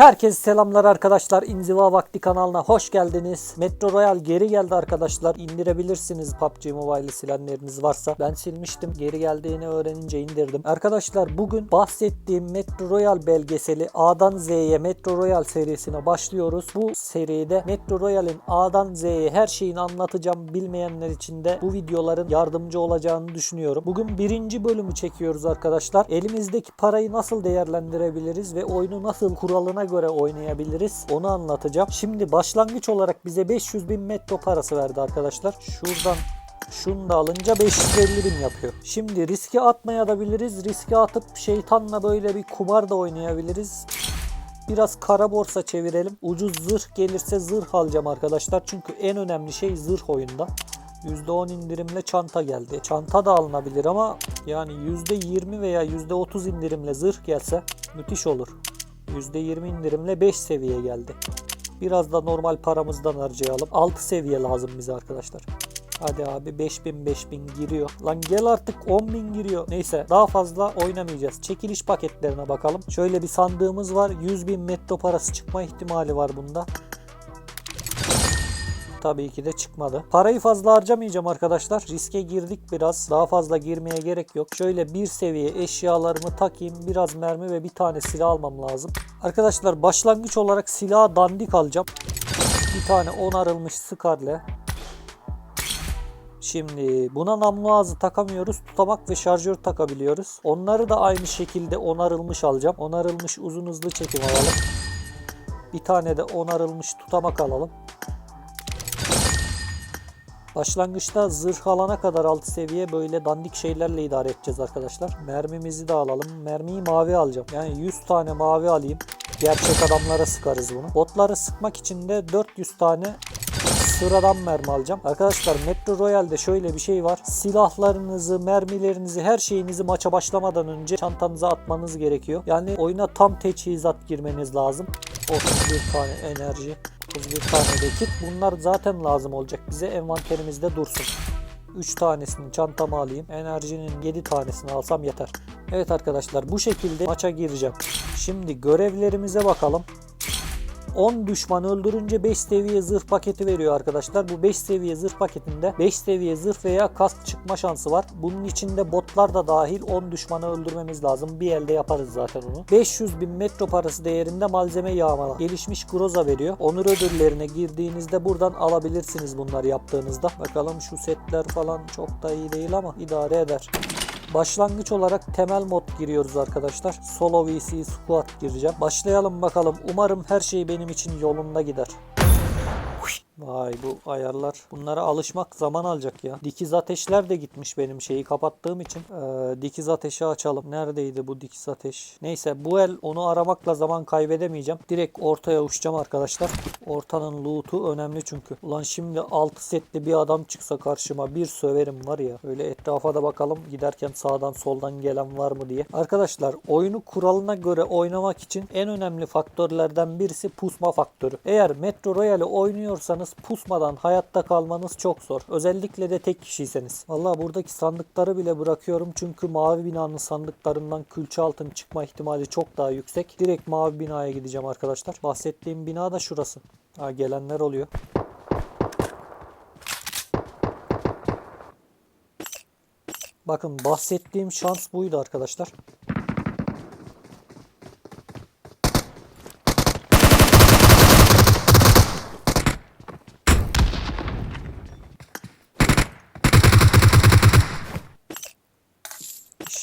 Herkese selamlar arkadaşlar. İnziva Vakti kanalına hoş geldiniz. Metro Royal geri geldi arkadaşlar. İndirebilirsiniz PUBG Mobile'ı silenleriniz varsa. Ben silmiştim. Geri geldiğini öğrenince indirdim. Arkadaşlar bugün bahsettiğim Metro Royal belgeseli A'dan Z'ye Metro Royal serisine başlıyoruz. Bu seride Metro Royal'in A'dan Z'ye her şeyini anlatacağım. Bilmeyenler için de bu videoların yardımcı olacağını düşünüyorum. Bugün birinci bölümü çekiyoruz arkadaşlar. Elimizdeki parayı nasıl değerlendirebiliriz ve oyunu nasıl kuralına göre oynayabiliriz onu anlatacağım. Şimdi başlangıç olarak bize 500 bin metro parası verdi arkadaşlar. Şuradan şunu da alınca 550 bin yapıyor. Şimdi riske atmaya da biliriz. Riske atıp şeytanla böyle bir kumar da oynayabiliriz. Biraz kara borsa çevirelim. Ucuz zırh gelirse zırh alacağım arkadaşlar. Çünkü en önemli şey zırh oyunda. %10 indirimle çanta geldi. Çanta da alınabilir ama yani %20 veya %30 indirimle zırh gelse müthiş olur. %20 indirimle 5 seviye geldi. Biraz da normal paramızdan harcayalım. 6 seviye lazım bize arkadaşlar. Hadi abi 5000 5000 giriyor. Lan gel artık 10.000 giriyor. Neyse daha fazla oynamayacağız. Çekiliş paketlerine bakalım. Şöyle bir sandığımız var. 100.000 metro parası çıkma ihtimali var bunda. Tabii ki de çıkmadı. Parayı fazla harcamayacağım arkadaşlar. Riske girdik biraz. Daha fazla girmeye gerek yok. Şöyle bir seviye eşyalarımı takayım. Biraz mermi ve bir tane silah almam lazım. Arkadaşlar başlangıç olarak silah dandik alacağım. Bir tane onarılmış Scar'le. Şimdi buna namlu ağzı takamıyoruz. Tutamak ve şarjör takabiliyoruz. Onları da aynı şekilde onarılmış alacağım. Onarılmış uzun hızlı çekim alalım. Bir tane de onarılmış tutamak alalım. Başlangıçta zırh alana kadar altı seviye böyle dandik şeylerle idare edeceğiz arkadaşlar. Mermimizi de alalım. Mermiyi mavi alacağım. Yani 100 tane mavi alayım. Gerçek adamlara sıkarız bunu. Botları sıkmak için de 400 tane sıradan mermi alacağım. Arkadaşlar Metro Royale'de şöyle bir şey var. Silahlarınızı, mermilerinizi, her şeyinizi maça başlamadan önce çantanıza atmanız gerekiyor. Yani oyuna tam teçhizat girmeniz lazım. 31 tane enerji. 31 tane de kit. Bunlar zaten lazım olacak bize envanterimizde dursun. 3 tanesini çantama alayım. Enerjinin 7 tanesini alsam yeter. Evet arkadaşlar bu şekilde maça gireceğim. Şimdi görevlerimize bakalım. 10 düşman öldürünce 5 seviye zırh paketi veriyor arkadaşlar. Bu 5 seviye zırh paketinde 5 seviye zırh veya kask çıkma şansı var. Bunun içinde botlar da dahil 10 düşmanı öldürmemiz lazım. Bir elde yaparız zaten onu. 500 bin metro parası değerinde malzeme yağmala. Gelişmiş groza veriyor. Onur ödüllerine girdiğinizde buradan alabilirsiniz bunları yaptığınızda. Bakalım şu setler falan çok da iyi değil ama idare eder. Başlangıç olarak temel mod giriyoruz arkadaşlar. Solo VC Squad gireceğim. Başlayalım bakalım. Umarım her şey benim için yolunda gider. Vay bu ayarlar. Bunlara alışmak zaman alacak ya. Dikiz ateşler de gitmiş benim şeyi kapattığım için. Ee, dikiz ateşi açalım. Neredeydi bu dikiz ateş? Neyse bu el onu aramakla zaman kaybedemeyeceğim. Direkt ortaya uçacağım arkadaşlar. Ortanın loot'u önemli çünkü. Ulan şimdi 6 setli bir adam çıksa karşıma bir söverim var ya. Öyle etrafa da bakalım giderken sağdan soldan gelen var mı diye. Arkadaşlar oyunu kuralına göre oynamak için en önemli faktörlerden birisi pusma faktörü. Eğer Metro Royale oynuyorsanız pusmadan hayatta kalmanız çok zor. Özellikle de tek kişiyseniz. Valla buradaki sandıkları bile bırakıyorum çünkü mavi binanın sandıklarından külçe altın çıkma ihtimali çok daha yüksek. Direkt mavi binaya gideceğim arkadaşlar. Bahsettiğim bina da şurası. Ha gelenler oluyor. Bakın bahsettiğim şans buydu arkadaşlar.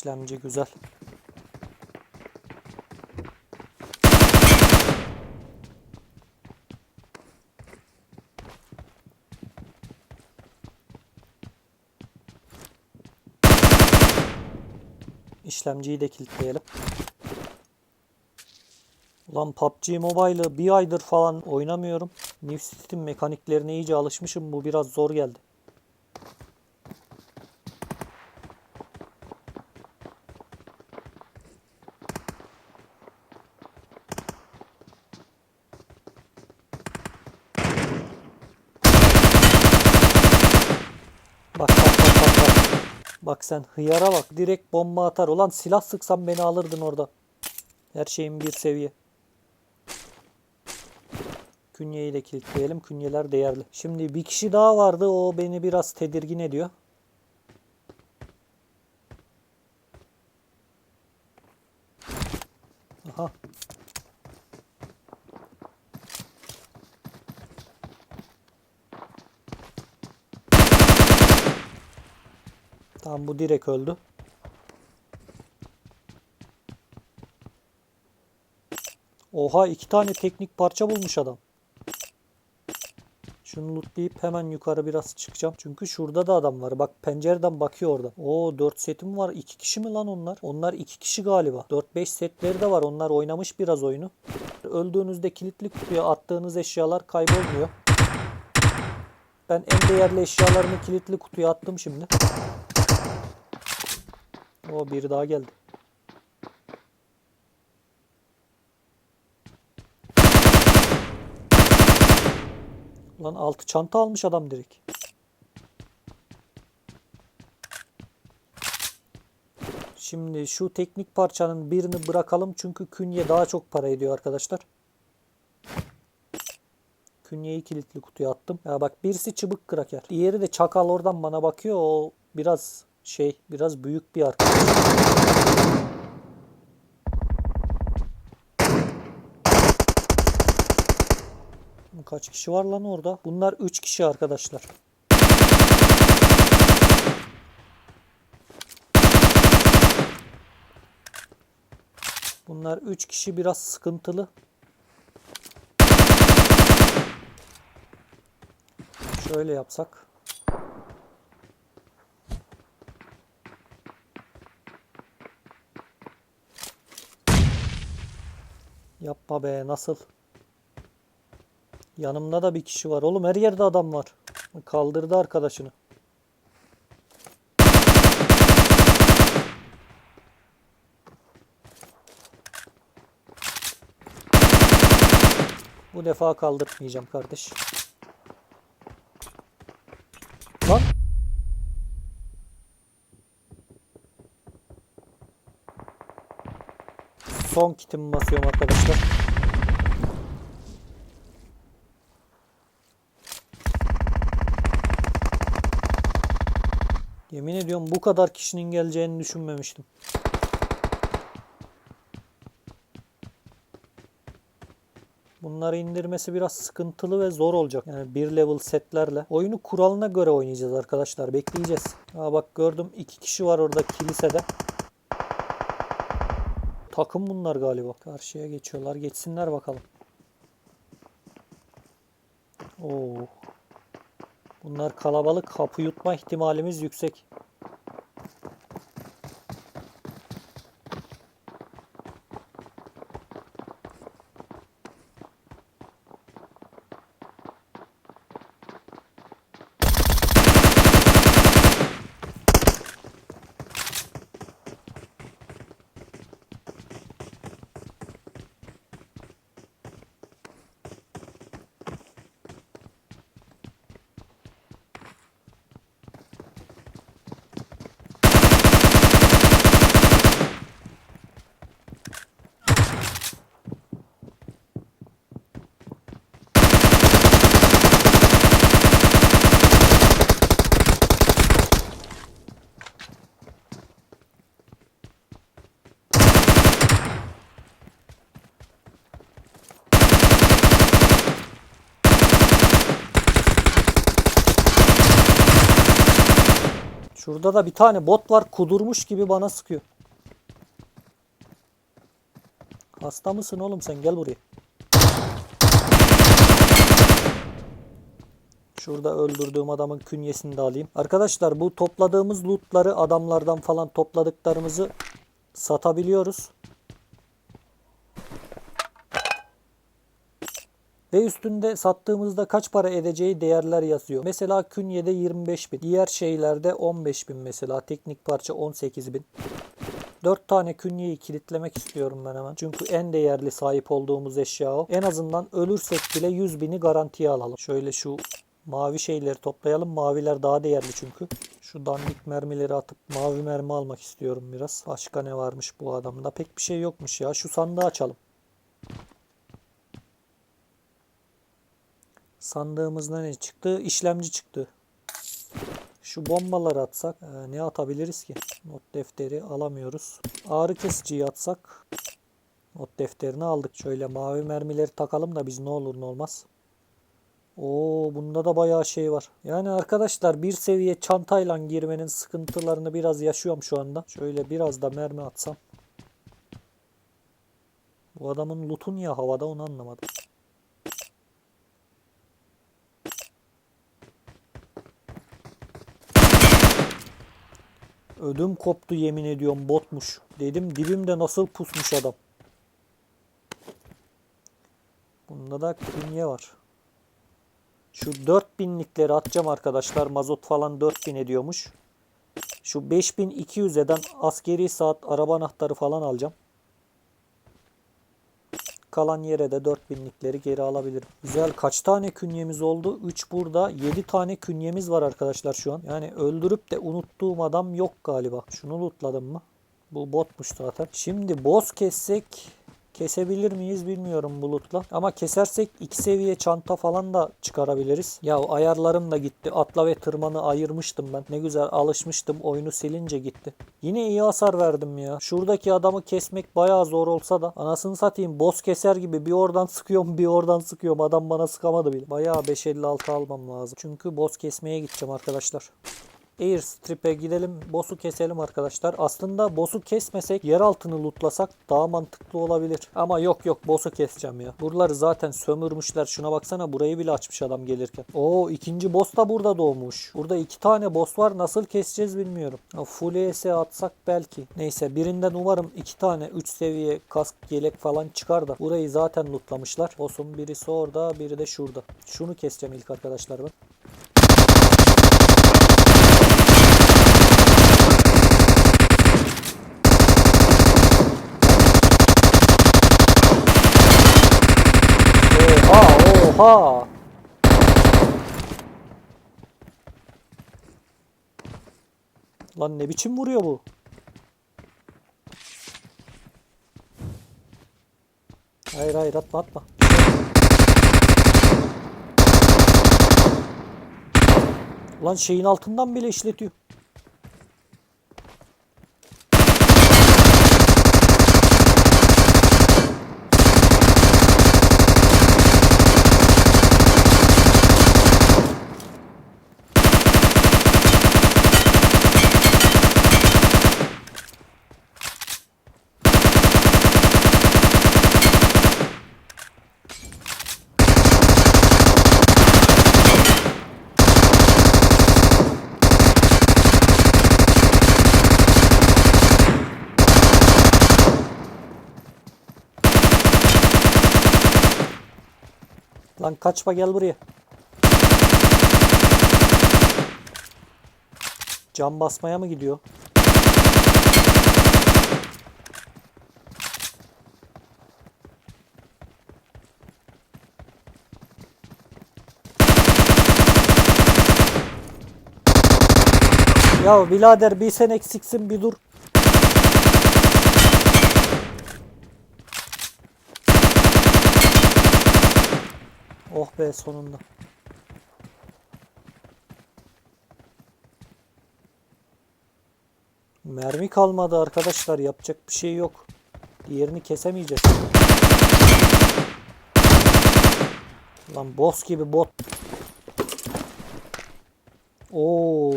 İşlemci güzel. İşlemciyi de kilitleyelim. Ulan PUBG Mobile'ı bir aydır falan oynamıyorum. New System mekaniklerine iyice alışmışım. Bu biraz zor geldi. Bak bak bak bak bak. Bak sen hıyara bak. Direkt bomba atar. Ulan silah sıksam beni alırdın orada. Her şeyim bir seviye. Künyeyi de kilitleyelim. Künyeler değerli. Şimdi bir kişi daha vardı. O beni biraz tedirgin ediyor. Aha. Tamam bu direkt öldü. Oha iki tane teknik parça bulmuş adam. Şunu lootlayıp hemen yukarı biraz çıkacağım. Çünkü şurada da adam var. Bak pencereden bakıyor oradan. Oo 4 setim var. 2 kişi mi lan onlar? Onlar 2 kişi galiba. 4-5 setleri de var. Onlar oynamış biraz oyunu. Öldüğünüzde kilitli kutuya attığınız eşyalar kaybolmuyor. Ben en değerli eşyalarımı kilitli kutuya attım şimdi. O biri daha geldi. Lan altı çanta almış adam direkt. Şimdi şu teknik parçanın birini bırakalım çünkü künye daha çok para ediyor arkadaşlar. Künyeyi kilitli kutuya attım. Ya bak birisi çıbık kraker. Diğeri de çakal oradan bana bakıyor. O biraz şey biraz büyük bir arkadaş. Kaç kişi var lan orada? Bunlar 3 kişi arkadaşlar. Bunlar 3 kişi biraz sıkıntılı. Şöyle yapsak. Yapma be nasıl? Yanımda da bir kişi var. Oğlum her yerde adam var. Kaldırdı arkadaşını. Bu defa kaldırmayacağım kardeş. Son kitimi basıyorum arkadaşlar. Yemin ediyorum bu kadar kişinin geleceğini düşünmemiştim. Bunları indirmesi biraz sıkıntılı ve zor olacak. Yani bir level setlerle. Oyunu kuralına göre oynayacağız arkadaşlar. Bekleyeceğiz. Aa bak gördüm iki kişi var orada kilisede. Takım bunlar galiba. Karşıya geçiyorlar. Geçsinler bakalım. Oo. Bunlar kalabalık. Hapı yutma ihtimalimiz yüksek. Şurada da bir tane bot var kudurmuş gibi bana sıkıyor. Hasta mısın oğlum sen gel buraya. Şurada öldürdüğüm adamın künyesini de alayım. Arkadaşlar bu topladığımız lootları adamlardan falan topladıklarımızı satabiliyoruz. Ve üstünde sattığımızda kaç para edeceği değerler yazıyor. Mesela künyede 25 bin. Diğer şeylerde 15 bin mesela. Teknik parça 18 bin. 4 tane künyeyi kilitlemek istiyorum ben hemen. Çünkü en değerli sahip olduğumuz eşya o. En azından ölürsek bile 100 bini garantiye alalım. Şöyle şu mavi şeyleri toplayalım. Maviler daha değerli çünkü. Şu dandik mermileri atıp mavi mermi almak istiyorum biraz. Başka ne varmış bu adamda? Pek bir şey yokmuş ya. Şu sandığı açalım. Sandığımızda ne çıktı? İşlemci çıktı. Şu bombaları atsak e, ne atabiliriz ki? Not defteri alamıyoruz. Ağrı kesiciyi atsak not defterini aldık. Şöyle mavi mermileri takalım da biz ne olur ne olmaz. Oo bunda da bayağı şey var. Yani arkadaşlar bir seviye çantayla girmenin sıkıntılarını biraz yaşıyorum şu anda. Şöyle biraz da mermi atsam. Bu adamın loot'u niye havada onu anlamadım. Ödüm koptu yemin ediyorum botmuş. Dedim dibimde nasıl pusmuş adam. Bunda da künye var. Şu 4000'likleri atacağım arkadaşlar. Mazot falan 4000 ediyormuş. Şu 5200 eden askeri saat araba anahtarı falan alacağım. Kalan yere de 4000'likleri geri alabilirim. Güzel kaç tane künyemiz oldu? 3 burada. 7 tane künyemiz var arkadaşlar şu an. Yani öldürüp de unuttuğum adam yok galiba. Şunu lootladım mı? Bu botmuş zaten. Şimdi boss kessek kesebilir miyiz bilmiyorum bulutla. Ama kesersek iki seviye çanta falan da çıkarabiliriz. Ya ayarlarım da gitti. Atla ve tırmanı ayırmıştım ben. Ne güzel alışmıştım. Oyunu silince gitti. Yine iyi hasar verdim ya. Şuradaki adamı kesmek bayağı zor olsa da anasını satayım boss keser gibi bir oradan sıkıyorum bir oradan sıkıyorum. Adam bana sıkamadı bile. Bayağı 556 almam lazım. Çünkü boss kesmeye gideceğim arkadaşlar. Airstrip'e gidelim. Boss'u keselim arkadaşlar. Aslında boss'u kesmesek yer altını lootlasak daha mantıklı olabilir. Ama yok yok boss'u keseceğim ya. Buraları zaten sömürmüşler. Şuna baksana burayı bile açmış adam gelirken. Oo ikinci boss da burada doğmuş. Burada iki tane boss var. Nasıl keseceğiz bilmiyorum. Full ES atsak belki. Neyse birinden umarım iki tane 3 seviye kask yelek falan çıkar da. Burayı zaten lootlamışlar. Boss'un birisi orada biri de şurada. Şunu keseceğim ilk arkadaşlar ben. Oha. Lan ne biçim vuruyor bu? Hayır hayır atma atma. Lan şeyin altından bile işletiyor. Lan kaçma gel buraya. Cam basmaya mı gidiyor? Ya birader bir sen eksiksin bir dur. Oh be sonunda. Mermi kalmadı arkadaşlar. Yapacak bir şey yok. Diğerini kesemeyeceğiz. Lan boss gibi bot. Oo.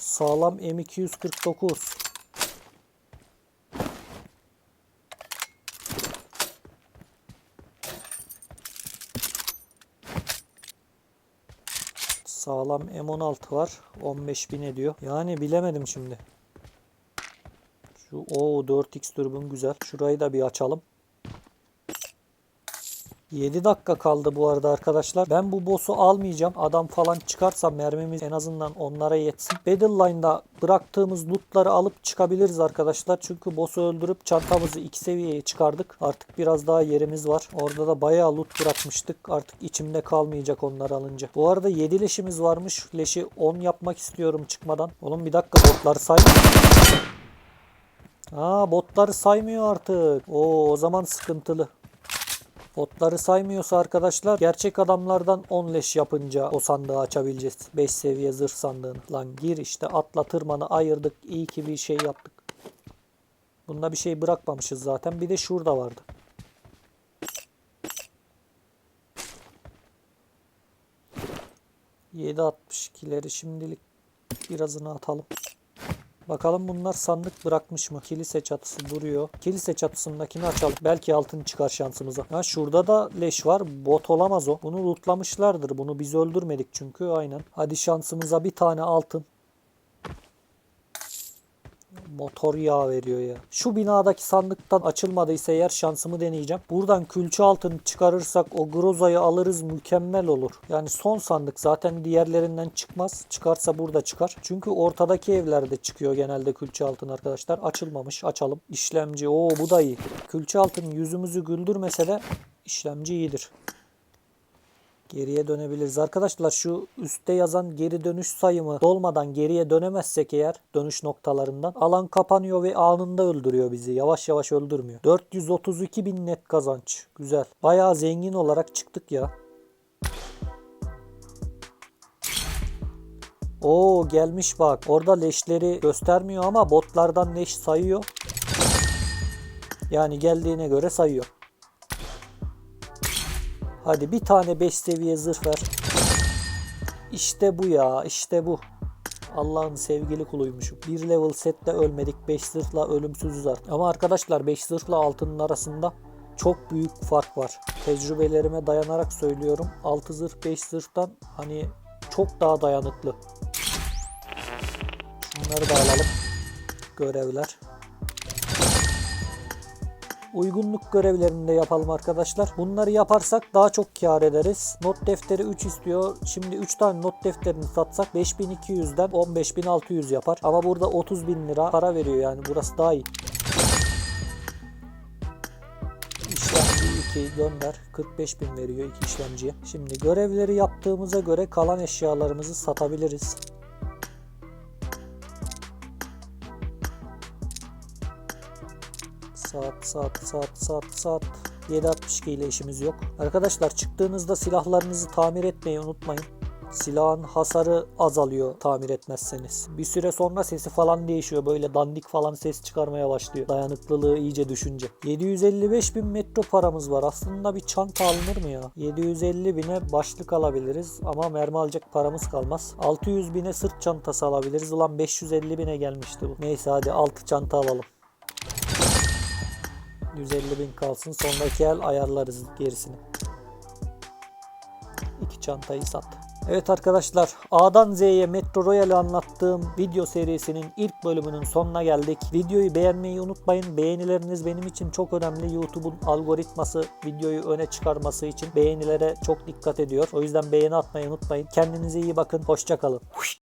Sağlam M249. Sağlam M16 var. 15.000 ediyor. Yani bilemedim şimdi. Şu o 4x dürbün güzel. Şurayı da bir açalım. 7 dakika kaldı bu arada arkadaşlar. Ben bu boss'u almayacağım. Adam falan çıkarsa mermimiz en azından onlara yetsin. Battle Line'da bıraktığımız lootları alıp çıkabiliriz arkadaşlar. Çünkü boss'u öldürüp çantamızı 2 seviyeye çıkardık. Artık biraz daha yerimiz var. Orada da bayağı loot bırakmıştık. Artık içimde kalmayacak onları alınca. Bu arada 7 leşimiz varmış. Leşi 10 yapmak istiyorum çıkmadan. Oğlum bir dakika botları say. Aa botları saymıyor artık. Oo o zaman sıkıntılı. Botları saymıyorsa arkadaşlar gerçek adamlardan 10 leş yapınca o sandığı açabileceğiz. 5 seviye zırh sandığını. Lan gir işte atla tırmanı ayırdık. İyi ki bir şey yaptık. Bunda bir şey bırakmamışız zaten. Bir de şurada vardı. ...7.62'leri şimdilik birazını atalım. Bakalım bunlar sandık bırakmış mı? Kilise çatısı duruyor. Kilise çatısındakini açalım. Belki altın çıkar şansımıza. Ha şurada da leş var. Bot olamaz o. Bunu lootlamışlardır. Bunu biz öldürmedik çünkü aynen. Hadi şansımıza bir tane altın. Motor yağı veriyor ya. Şu binadaki sandıktan açılmadıysa eğer şansımı deneyeceğim. Buradan külçe altın çıkarırsak o grozayı alırız mükemmel olur. Yani son sandık zaten diğerlerinden çıkmaz. Çıkarsa burada çıkar. Çünkü ortadaki evlerde çıkıyor genelde külçe altın arkadaşlar. Açılmamış. Açalım. İşlemci. Oo bu da iyi. Külçe altın yüzümüzü güldürmese de işlemci iyidir. Geriye dönebiliriz. Arkadaşlar şu üstte yazan geri dönüş sayımı dolmadan geriye dönemezsek eğer dönüş noktalarından alan kapanıyor ve anında öldürüyor bizi. Yavaş yavaş öldürmüyor. 432 bin net kazanç. Güzel. Bayağı zengin olarak çıktık ya. Oo gelmiş bak. Orada leşleri göstermiyor ama botlardan leş sayıyor. Yani geldiğine göre sayıyor. Hadi bir tane 5 seviye zırh ver. İşte bu ya, işte bu. Allah'ın sevgili kuluymuşum. Bir level setle ölmedik, 5 zırhla ölümsüzüz artık. Ama arkadaşlar 5 zırhla altının arasında çok büyük fark var. Tecrübelerime dayanarak söylüyorum. 6 zırh 5 zırhtan hani çok daha dayanıklı. Şunları da alalım. Görevler uygunluk görevlerini de yapalım arkadaşlar. Bunları yaparsak daha çok kar ederiz. Not defteri 3 istiyor. Şimdi 3 tane not defterini satsak 5200'den 15600 yapar. Ama burada 30 bin lira para veriyor yani burası daha iyi. İşlemci 2 gönder. 45 bin veriyor iki işlemciye. Şimdi görevleri yaptığımıza göre kalan eşyalarımızı satabiliriz. Saat, saat, saat, saat, saat. 7.62 ile işimiz yok. Arkadaşlar çıktığınızda silahlarınızı tamir etmeyi unutmayın. Silahın hasarı azalıyor tamir etmezseniz. Bir süre sonra sesi falan değişiyor. Böyle dandik falan ses çıkarmaya başlıyor. Dayanıklılığı iyice düşünce. 755 bin metro paramız var. Aslında bir çanta alınır mı ya? 750 bine başlık alabiliriz ama mermi alacak paramız kalmaz. 600 bine sırt çantası alabiliriz. Ulan 550 bine gelmişti bu. Neyse hadi 6 çanta alalım. 150 bin kalsın. Sonraki el ayarlarız gerisini. İki çantayı sat. Evet arkadaşlar A'dan Z'ye Metro Royale'i anlattığım video serisinin ilk bölümünün sonuna geldik. Videoyu beğenmeyi unutmayın. Beğenileriniz benim için çok önemli. YouTube'un algoritması videoyu öne çıkarması için beğenilere çok dikkat ediyor. O yüzden beğeni atmayı unutmayın. Kendinize iyi bakın. Hoşçakalın.